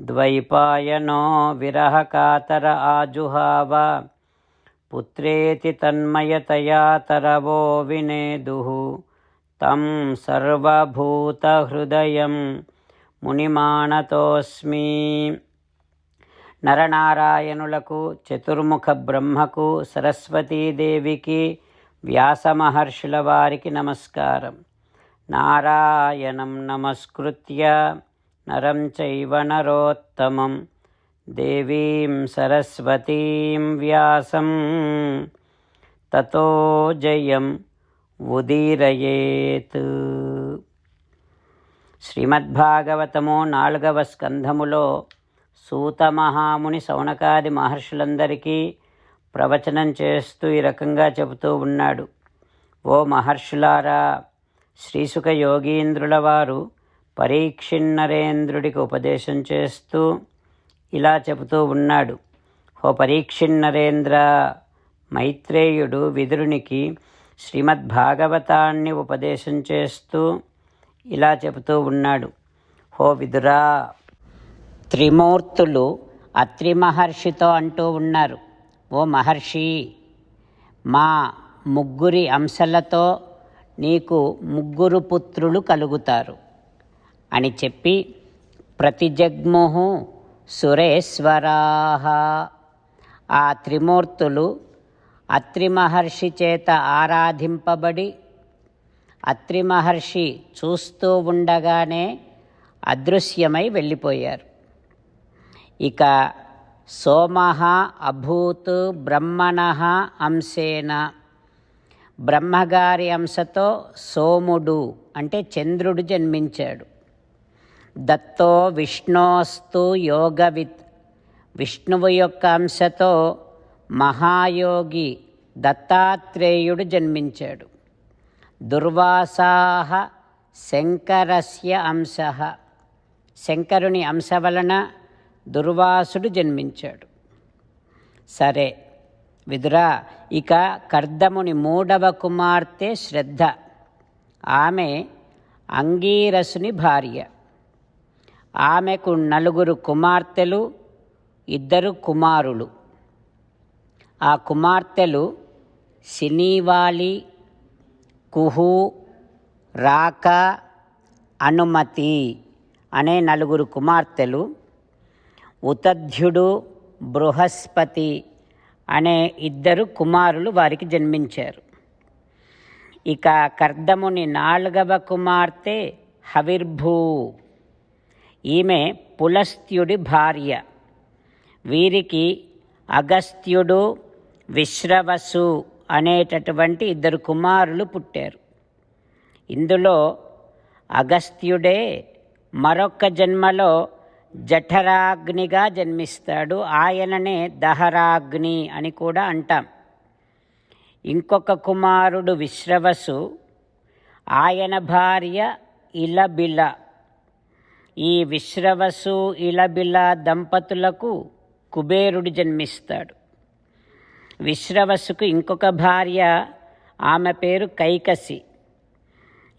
ద్వైపాయనో విరహకాతర ఆజుహావ పుత్రేతి తన్మయతయా తరవో వినేదుః. తం సర్వభూతహృదయం మునిమాణతోస్మి నరనారాయణులకు చతుర్ముఖ బ్రహ్మకు సరస్వతీదేవికి వ్యాసమహర్షుల వారికి నమస్కారం. నారాయణం నమస్కృత్య. నరం చైవ నరోత్తమం దేవీం సరస్వతీం వ్యాసం తతో జయం ఉదీరయేత్ శ్రీమద్భాగవతము నాలుగవ స్కంధములో సూత మహాముని సౌనకాది మహర్షులందరికీ ప్రవచనం చేస్తూ ఈ రకంగా చెబుతూ ఉన్నాడు. ఓ మహర్షులారా శ్రీసుఖ యోగీంద్రుల వారు పరీక్షిన్నరేంద్రుడికి ఉపదేశం చేస్తూ ఇలా చెబుతూ ఉన్నాడు. ఓ పరీక్షిన్నరేంద్ర మైత్రేయుడు విదురునికి శ్రీమద్భాగవతాన్ని ఉపదేశం చేస్తూ ఇలా చెబుతూ ఉన్నాడు. హో విదురా త్రిమూర్తులు అత్రి మహర్షితో అంటూ ఉన్నారు. ఓ మహర్షి మా ముగ్గురి అంశలతో నీకు ముగ్గురు పుత్రులు కలుగుతారు. అని చెప్పి ప్రతిజగ్ముహు సురేశ్వరాహ. ఆ త్రిమూర్తులు అత్రి మహర్షి చేత ఆరాధింపబడి అత్రి మహర్షి చూస్తూ ఉండగానే అదృశ్యమై వెళ్ళిపోయారు. ఇక సోమ అభూత్ బ్రహ్మణ అంశేన. బ్రహ్మగారి అంశతో సోముడు అంటే చంద్రుడు జన్మించాడు. దత్తో విష్ణోస్తు యోగవిత్. విష్ణువు యొక్క అంశతో మహాయోగి దత్తాత్రేయుడు జన్మించాడు. దుర్వాసాహ శంకరస్య అంశ. శంకరుని అంశ వలన దుర్వాసుడు జన్మించాడు. సరే విదురా ఇక కర్దముని మూడవ కుమార్తె శ్రద్ధ. ఆమె అంగీరసుని భార్య. ఆమెకు నలుగురు కుమార్తెలు ఇద్దరు కుమారులు. ఆ కుమార్తెలు సినీవాలి కుహు రాక అనుమతి అనే నలుగురు కుమార్తెలు ఉతధ్యుడు బృహస్పతి అనే ఇద్దరు కుమారులు వారికి జన్మించారు. ఇక కర్దముని నాలుగవ కుమార్తె హవిర్భూ. ఈమె పులస్త్యుడి భార్య. వీరికి అగస్త్యుడు విశ్రవసు అనేటటువంటి ఇద్దరు కుమారులు పుట్టారు. ఇందులో అగస్త్యుడే మరొక జన్మలో జఠరాగ్నిగా జన్మిస్తాడు. ఆయననే దహరాగ్ని అని కూడా అంటాం. ఇంకొక కుమారుడు విశ్రవసు ఆయన భార్య ఇలబిల. ఈ విశ్రవసు ఇలబిల దంపతులకు కుబేరుడు జన్మిస్తాడు. విశ్రవసుకు ఇంకొక భార్య ఆమె పేరు కైకసి.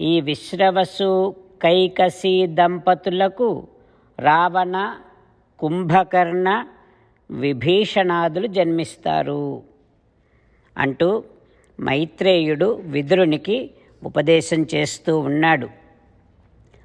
ఈ విశ్రవసు కైకసి దంపతులకు రావణ కుంభకర్ణ విభీషణాదులు జన్మిస్తారు. అంటూ మైత్రేయుడు విదురునికి ఉపదేశం చేస్తూ ఉన్నాడు.